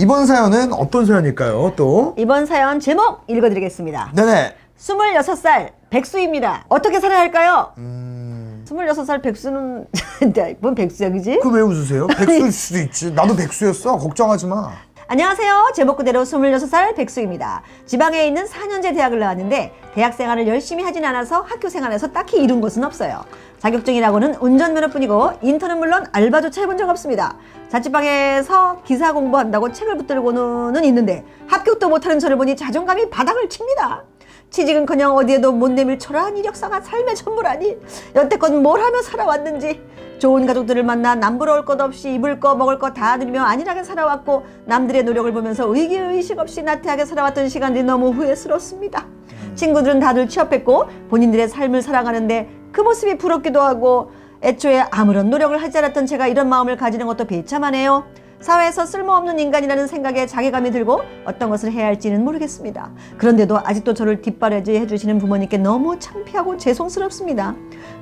이번 사연은 어떤 사연일까요? 또 이번 사연 제목 읽어드리겠습니다. 네네. 26살 백수입니다. 어떻게 살아야 할까요? 음... 26살 백수는 뭔 백수야 그지? 그 왜 웃으세요? 백수일 수도 있지. 나도 백수였어. 걱정하지 마. 안녕하세요. 제목 그대로 26살 백수입니다. 지방에 있는 4년제 대학을 나왔는데 대학 생활을 열심히 하진 않아서 학교 생활에서 딱히 이룬 것은 없어요. 자격증이라고는 운전면허뿐이고 인턴은 물론 알바조차 해본 적 없습니다. 자취방에서 기사 공부한다고 책을 붙들고는 있는데 합격도 못하는 저를 보니 자존감이 바닥을 칩니다. 취직은커녕 어디에도 못 내밀 초라한 이력사가 삶의 전부라니 여태껏 뭘 하며 살아왔는지 좋은 가족들을 만나 남부러울 것 없이 입을 거 먹을 거 다 누리며 안일하게 살아왔고 남들의 노력을 보면서 의기의식 없이 나태하게 살아왔던 시간들이 너무 후회스럽습니다. 친구들은 다들 취업했고 본인들의 삶을 살아가는데 그 모습이 부럽기도 하고 애초에 아무런 노력을 하지 않았던 제가 이런 마음을 가지는 것도 비참하네요. 사회에서 쓸모없는 인간이라는 생각에 자괴감이 들고 어떤 것을 해야 할지는 모르겠습니다. 그런데도 아직도 저를 뒷바라지 해 주시는 부모님께 너무 창피하고 죄송스럽습니다.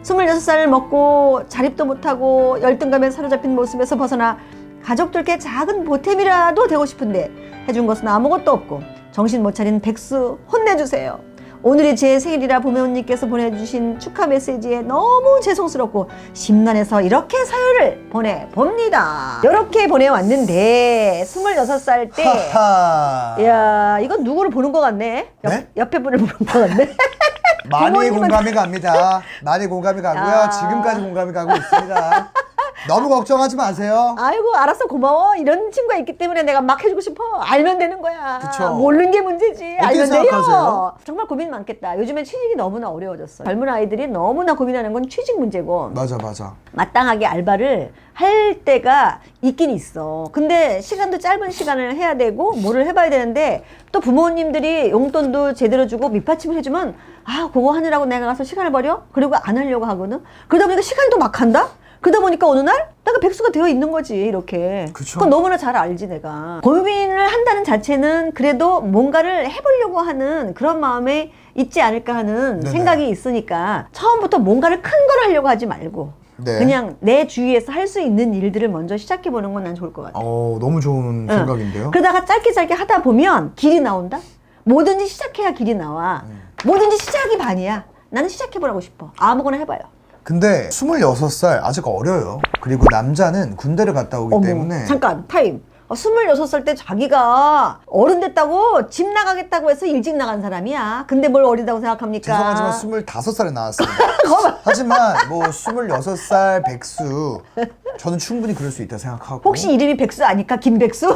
26살을 먹고 자립도 못하고 열등감에 사로잡힌 모습에서 벗어나 가족들께 작은 보탬이라도 되고 싶은데 해준 것은 아무것도 없고 정신 못 차린 백수 혼내주세요. 오늘이 제 생일이라 부모님께서 보내주신 축하 메시지에 너무 죄송스럽고 심란해서 이렇게 사연을 보내봅니다. 이렇게 보내왔는데 26살 때 하하. 야 이건 누구를 보는 것 같네. 옆, 네? 옆에 분을 보는 것 같네. 많이 부모님은- 공감이 갑니다. 많이 공감이 가고요. 아. 지금까지 공감이 가고 있습니다. 너무 걱정하지 마세요. 아이고 알았어 고마워 이런 친구가 있기 때문에 내가 막 해주고 싶어 알면 되는 거야 그쵸. 모르는 게 문제지 어떻게 알면 생각하세요? 돼요 정말 고민 많겠다 요즘엔 취직이 너무나 어려워졌어 젊은 아이들이 너무나 고민하는 건 취직 문제고 맞아 맞아. 마땅하게 알바를 할 때가 있긴 있어. 근데 시간도 짧은 시간을 해야 되고 뭐를 해봐야 되는데 또 부모님들이 용돈도 제대로 주고 밑받침을 해주면 아 그거 하느라고 내가 가서 시간을 버려? 그리고 안 하려고 하거든. 그러다 보니까 시간도 막 한다. 그러다 보니까 어느 날 내가 백수가 되어 있는 거지 이렇게. 그쵸. 그건 너무나 잘 알지 내가. 고민을 한다는 자체는 그래도 뭔가를 해보려고 하는 그런 마음에 있지 않을까 하는 네네. 생각이 있으니까 처음부터 뭔가를 큰 걸 하려고 하지 말고 네. 그냥 내 주위에서 할 수 있는 일들을 먼저 시작해 보는 건 난 좋을 것 같아. 어 너무 좋은 응. 생각인데요. 그러다가 짧게 짧게 하다 보면 길이 나온다. 뭐든지 시작해야 길이 나와. 음. 뭐든지 시작이 반이야. 나는 시작해 보라고 싶어. 아무거나 해봐요. 근데 26살 아직 어려요. 그리고 남자는 군대를 갔다 오기 때문에 잠깐 타임. 어, 26살 때 자기가 어른 됐다고 집 나가겠다고 해서 일찍 나간 사람이야. 근데 뭘 어리다고 생각합니까? 죄송하지만 25살에 나왔습니다. 하지만 뭐 26살 백수 저는 충분히 그럴 수 있다 생각하고 혹시 이름이 백수 아니까 김백수?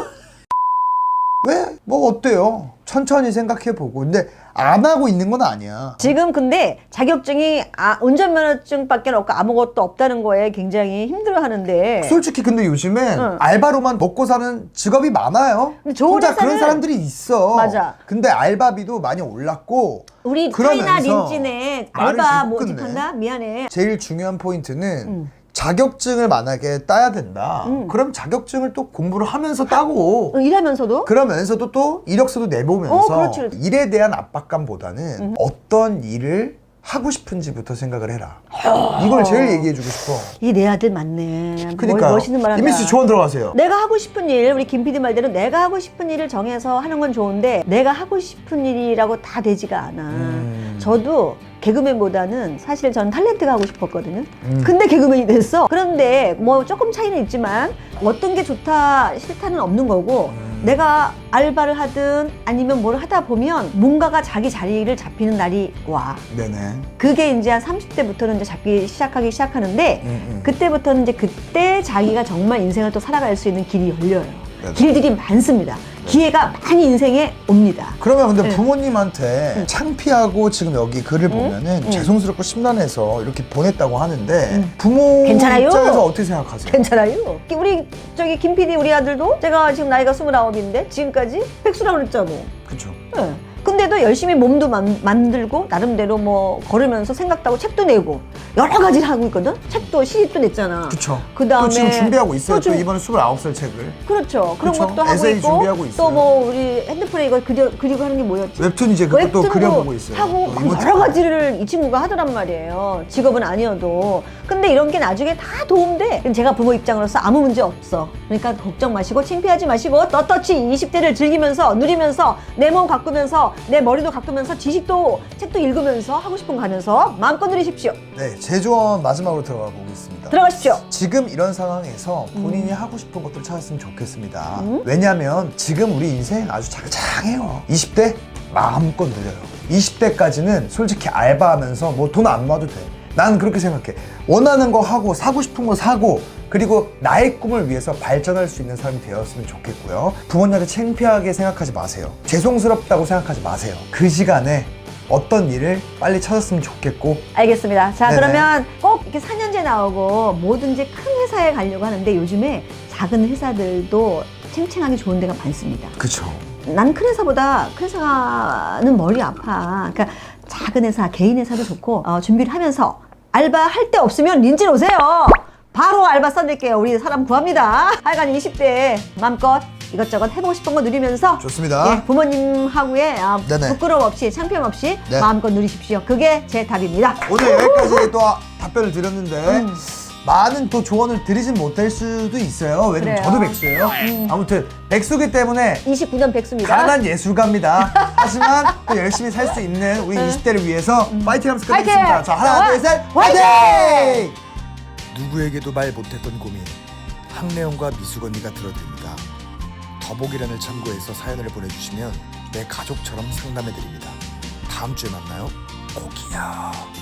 왜? 뭐 어때요? 천천히 생각해 보고 근데 안 하고 있는 건 아니야. 지금 근데 자격증이 아, 운전면허증밖에 없고 아무것도 없다는 거에 굉장히 힘들어하는데 솔직히 근데 요즘엔 응. 알바로만 먹고 사는 직업이 많아요. 근데 좋은 그런 회사는- 사람들이 있어. 맞아. 근데 알바비도 많이 올랐고 우리 차이나 그러면서 린진에 말을 알바 잘못 끊네. 모집한다? 미안해. 제일 중요한 포인트는 음. 자격증을 만약에 따야 된다. 음. 그럼 자격증을 또 공부를 하면서 따고 어, 일하면서도 그러면서도 또 이력서도 내보면서 어, 그렇지, 그렇지. 일에 대한 압박감보다는 음. 어떤 일을 하고 싶은지부터 생각을 해라. 이걸 제일 얘기해주고 싶어. 이 내 아들 맞네. 그러니까 멋- 멋있는 말 한다. 이미 씨 조언 들어가세요. 내가 하고 싶은 일, 우리 김 PD 말대로 내가 하고 싶은 일을 정해서 하는 건 좋은데 내가 하고 싶은 일이라고 다 되지가 않아. 음. 저도 개그맨보다는 사실 저는 탤런트가 하고 싶었거든요. 음. 근데 개그맨이 됐어. 그런데 뭐 조금 차이는 있지만 어떤 게 좋다 싫다는 없는 거고 음. 내가 알바를 하든 아니면 뭘 하다 보면 뭔가가 자기 자리를 잡히는 날이 와. 네네. 그게 이제 한 30대부터는 이제 잡기 시작하기 시작하는데 음, 음. 그때부터는 이제 그때 자기가 정말 인생을 또 살아갈 수 있는 길이 열려요. 네네. 길들이 많습니다. 기회가 많이 인생에 옵니다. 그러면 근데 네. 부모님한테 음. 창피하고 지금 여기 글을 보면은 음. 죄송스럽고 심란해서 이렇게 보냈다고 하는데 음. 부모 괜찮아요. 입장에서 어떻게 생각하세요? 괜찮아요. 우리 저기 김 PD 우리 아들도 제가 지금 나이가 스물아홉인데 지금까지 백수라고 그랬잖아. 그렇죠. 예. 근데도 열심히 몸도 만, 만들고 나름대로 뭐 걸으면서 생각도 하고 책도 내고 여러 가지를 하고 있거든. 책도 시집도 냈잖아. 그쵸. 그다음에 또 지금 준비하고 있어요. 또 또, 준- 이번에 29살 책을. 그렇죠. 그런 그쵸. 것도 하고 에세이 준비하고 있어요. 또 뭐 우리 핸드폰에 이거 그려 그리고 하는 게 뭐였지? 웹툰 이제 그것도 웹툰도 그려보고 있어요. 하고 또 이모티콘. 여러 가지를 이 친구가 하더란 말이에요. 직업은 아니어도. 근데 이런 게 나중에 다 도움돼. 제가 부모 입장으로서 아무 문제 없어. 그러니까 걱정 마시고 창피하지 마시고 떳떳이 20대를 즐기면서 누리면서 내 몸 가꾸면서 내 머리도 가꾸면서 지식도 책도 읽으면서 하고 싶은 거 하면서 마음껏 누리십시오. 네, 제 조언 마지막으로 들어가 보겠습니다. 들어가십시오. 지금 이런 상황에서 본인이 음. 하고 싶은 것들을 찾았으면 좋겠습니다. 왜냐하면 지금 우리 인생 아주 장장해요. 20대 마음껏 누려요. 20대까지는 솔직히 알바하면서 뭐 돈 안 모아도 돼. 난 그렇게 생각해. 원하는 거 하고 사고 싶은 거 사고 그리고 나의 꿈을 위해서 발전할 수 있는 사람이 되었으면 좋겠고요. 부모님한테 창피하게 생각하지 마세요. 죄송스럽다고 생각하지 마세요. 그 시간에 어떤 일을 빨리 찾았으면 좋겠고 알겠습니다. 자, 네네. 그러면 꼭 이렇게 4년제 나오고 뭐든지 큰 회사에 가려고 하는데 요즘에 작은 회사들도 챙챙하게 좋은 데가 많습니다. 그쵸. 난큰 회사보다 큰 회사는 머리 아파. 그러니까 작은 회사, 개인 회사도 좋고 어, 준비를 하면서 알바 할 데 없으면 린진 오세요. 바로 알바 써낼게요. 우리 사람 구합니다. 하여간 20대에 마음껏 이것저것 해보고 싶은 거 누리면서 좋습니다. 예, 부모님하고의 아, 네네. 부끄러움 없이 창피함 없이 네. 마음껏 누리십시오. 그게 제 답입니다. 오늘 여기까지 또 답변을 드렸는데 음. 많은 또 조언을 드리진 못할 수도 있어요. 왜냐면 그래요. 음. 저도 백수예요. 아무튼 백수기 때문에 29년 백수입니다. 가난 예술가입니다. 하지만 또 열심히 살 수 있는 우리 20대를 위해서 파이팅 하면서 끝내겠습니다. 네. 음. 파이팅! 자, 하나, 자, 둘, 셋, 화이팅! 파이팅! 누구에게도 말 못했던 고민 항래영과 미숙언니가 들어드립니다. 더보기란을 참고해서 사연을 보내주시면 내 가족처럼 상담해드립니다. 다음 주에 만나요. 꼭이요.